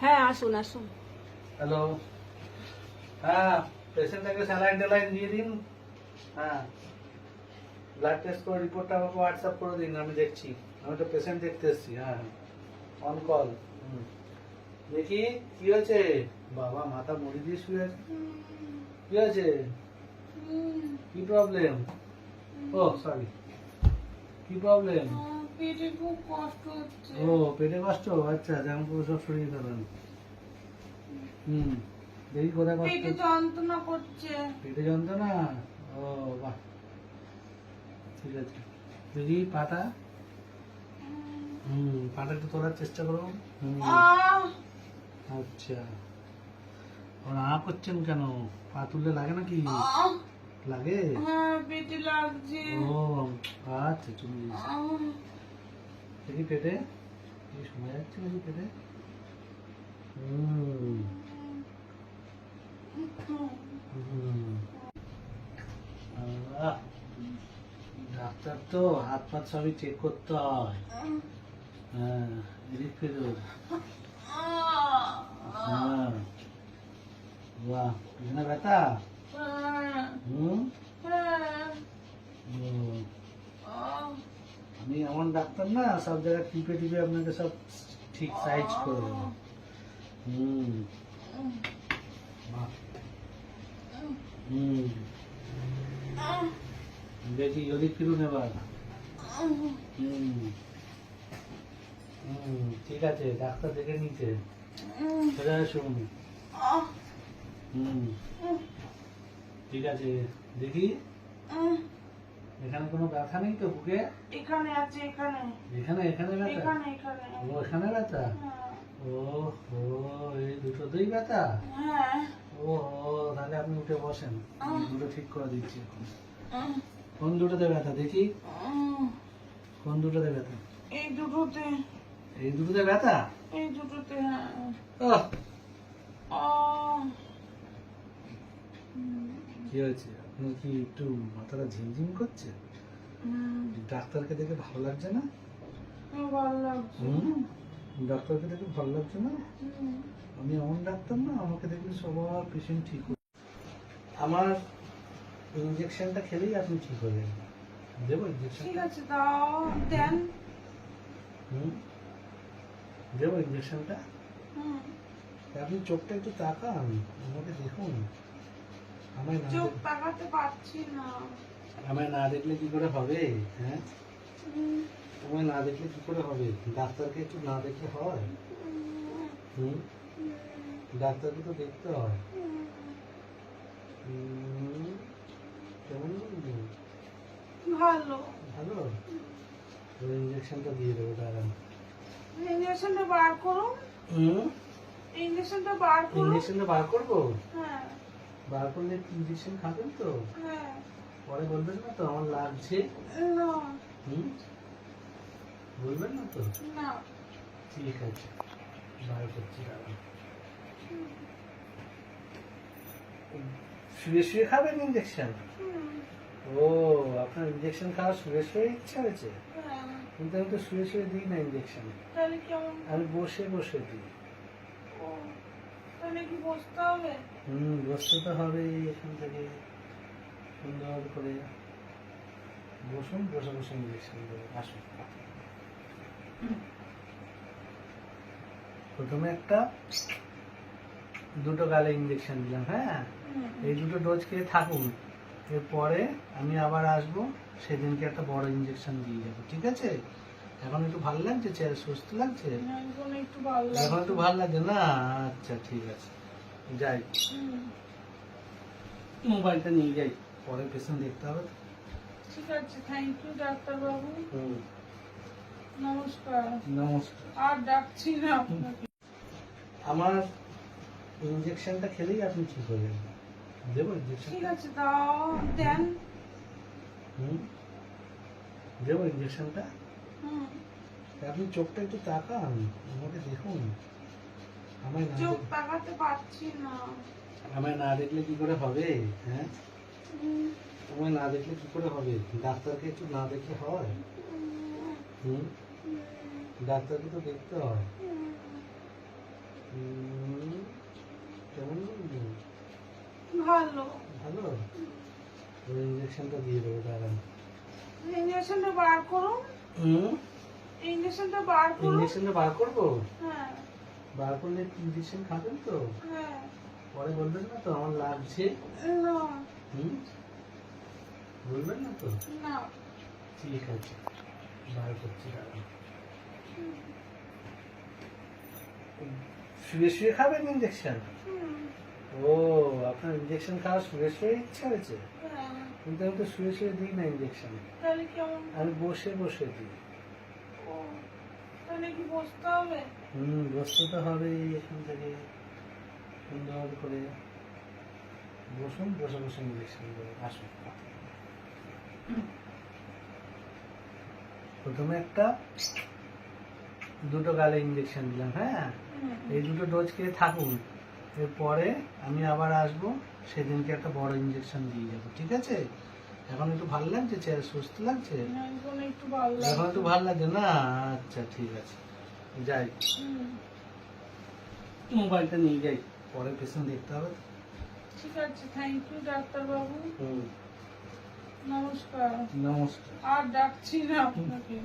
হ্যাঁ আসুন আসুন। হ্যালো হ্যাঁ পেশেন্টটাকে স্যালাইন ট্যালাইন দিয়ে দিন। হ্যাঁ। ব্লাড টেস্ট করে রিপোর্টটা আমাকে হোয়াটসঅ্যাপ করে দিন আমি দেখছি। আমি তো পেশেন্ট দেখতে এসেছি হ্যাঁ। অন কল দেখি কি হয়েছে? বাবা মাথা মুড়ি দিয়ে শুয়ে আছে। কি হয়েছে? কি প্রবলেম ও সরি কি প্রবলেম পেটে খুব কষ্ট হচ্ছে। ও পেটে কষ্ট? আচ্ছা করে সব সরিয়ে ফেলেন। হুম দেখি কোথায় কষ্ট পেটে যন্ত্রণা করছে। পেটে যন্ত্রণা? ও বাহ। ঠিক আছে। দেখি পাটা হুম পাটা একটু তোলার চেষ্টা করো হুম। আচ্ছা। ওর আ করছেন কেন? পা তুললে লাগে নাকি? লাগে? হ্যাঁ পেটে লাগছে। ও আচ্ছা। আহ, দেখি পেটে শোনা যাচ্ছে নাকি পেটে ডাক্তার তো হাত পাত সবই চেক করতে হয়। হ্যাঁ এদিক হ্যাঁ। বাহ ব্যথা? হুম? হ্যাঁ, আমি এমন ডাক্তার না সব জায়গায় টিপে টিপে আপনাকে সব ঠিক সাইজ করে দেবো। হুম। হুম। দেখি ওদিক ফিরুন এবার আহ, হুম। হুম ঠিক আছে ডাক্তার দেখে নিতে সোজা আসুন। হুম। ঠিক আছে দেখি। এখানে কোনো ব্যথা নেই তো বুকে? এখানে আছে এখানে। এখানে এখানে ব্যথা? এখানে এখানে। ও এখানে ব্যথা? হ্যাঁ, ও ও এই দুটোতেই ব্যথা? হ্যাঁ। ও ও তাহলে আপনি উঠে বসেন। দুটো ঠিক করে দিচ্ছি এখন। কোন দুটোতে ব্যথা দেখি? কোন দুটোতে ব্যথা? এই দুটোতে। এই দুটোতে ব্যথা? এই দুটোতে হ্যাঁ। আহ, কি হয়েছে? কি একটু মাথাটা ঝিমঝিম করছে ডাক্তারকে দেখে ভালো লাগছে না? ডাক্তারকে দেখে ভালো লাগছে না? আমি এমন ডাক্তার না আমাকে দেখলে সবার পেশেন্ট ঠিক হয়ে আমার ইঞ্জেকশনটা খেলেই আপনি ঠিক হয়ে যাবেন। দেবো ইঞ্জেকশন ঠিক আছে দাও দেন। হুম? দেবো ইঞ্জেকশনটা আপনি চোখটা একটু তাকান আমাকে দেখুন। চোখ দেখ- তাকাতে পারছি না। আমায় না দেখলে কি করে হবে হ্যাঁ? আমায় না দেখলে কি করে হবে? ডাক্তারকে একটু না দেখলে হয়? হুম? ডাক্তারকে তো দেখতে হয়। কেমন ভালো। ভালো? ইঞ্জেকশনটা দিয়ে দেবো দাঁড়ান। ইঞ্জেকশনটা বার করুন। হুম? ইঞ্জেকশনটা বার করুন। ইঞ্জেকশনটা বার করব? হ্যাঁ। বার করলে ইঞ্জেকশন খাবেন তো? হ্যাঁ। পরে বলবেন না তো আমার লাগছে। বলবেন না তো? না। ঠিক আছে। বার করছি দাঁড়ান শুয়ে শুয়ে খাবেন ইঞ্জেকশন ও আপনার ইঞ্জেকশন খাওয়ার শুয়ে শুয়ে ইচ্ছা হয়েছে? হ্যাঁ। কিন্তু আমি তো শুয়ে শুয়ে দিই না ইঞ্জেকশন আমি বসে বসে দিই। হুম বসতে তো হবে এখান থেকে। সুন্দর করে বসুন বসে বসে ইঞ্জেকশন দেবো আসুন। প্রথমে একটা দুটো গালে ইঞ্জেকশন দিলাম হ্যাঁ? এই দুটো ডোজ খেয়ে থাকুন। এরপরে আমি আবার আসব সেদিনকে একটা বড় ইঞ্জেকশন দিয়ে যাব ঠিক আছে? এখন একটু ভালো লাগছে চেয়ার সুস্থ লাগছে? এখন একটু ভালো লাগছে। না আচ্ছা ঠিক আছে। যাই। মোবাইলটা নিয়ে যাই পরে পেশেন্ট দেখতে হবে। ঠিক আছে থ্যাংক ইউ ডাক্তারবাবু। নমস্কার। নমস্কার। আর ডাকছি না আমার খেলেই আপনি ঠিক হয়ে যাবেন। দেবো ঠিক আছে দাও দেন। হুম। দেবো ইঞ্জেকশনটা হুম, আপনি চোখটা একটু তাকান আমাকে দেখুন। আমার না চোখ তাকাতে পারছি না। না দেখলে কি করে হবে? হ্যাঁ? তোমায় না দেখলে কি করে হবে? ডাক্তারকে একটু না দেখলে হয়? হুম? ডাক্তারকে তো দেখতে হয়। কেমন? ভালো। ভালো? ওই ইঞ্জেকশনটা দিয়ে দেবো দাঁড়ান। ইঞ্জেকশনটা বার করুন। হুম? ইঞ্জেকশনটা বার করুন ইঞ্জেকশনটা বার করব? হ্যাঁ। বার করলে ইঞ্জেকশন খাবেন তো? হ্যাঁ। পরে বলবেন না তো আমার লাগছে। না। হুম? বলবেন না তো? না। ঠিক আছে। বার করছি দাঁড়ান শুয়ে শুয়ে খাবেন ইঞ্জেকশন ও আপনার ইঞ্জেকশন খাওয়া শুয়ে শুয়ে ইচ্ছা হয়েছে? হ্যাঁ কিন্তু আমি তো শুয়ে শুয়ে দিই না ইঞ্জেকশন তাহলে কেমন? আমি বসে বসে দিই। ও তাহলে কি বসতে হবে? হুম বসতে তো হবেই এখান থেকে। সুন্দর করে বসুন বসে বসে ইঞ্জেকশন দেবো আসুন। প্রথমে একটা দুটো গালে ইঞ্জেকশন দিলাম হ্যাঁ? এই দুটো ডোজ খেয়ে থাকুন। এরপরে আমি আবার আসব সেদিনকে একটা বড় ইঞ্জেকশন দিয়ে যাব ঠিক আছে? এখন একটু ভালো লাগছে চেয়ার সুস্থ লাগছে? এখন একটু ভালো এখন লাগছে না? আচ্ছা ঠিক আছে। যাই। মোবাইলটা নিয়ে যাই পরে পেশেন্ট দেখতে হবে ঠিক আছে থ্যাংক ইউ ডাক্তারবাবু। হুম। নমস্কার। নমস্কার। আর ডাকছি না আপনাকে।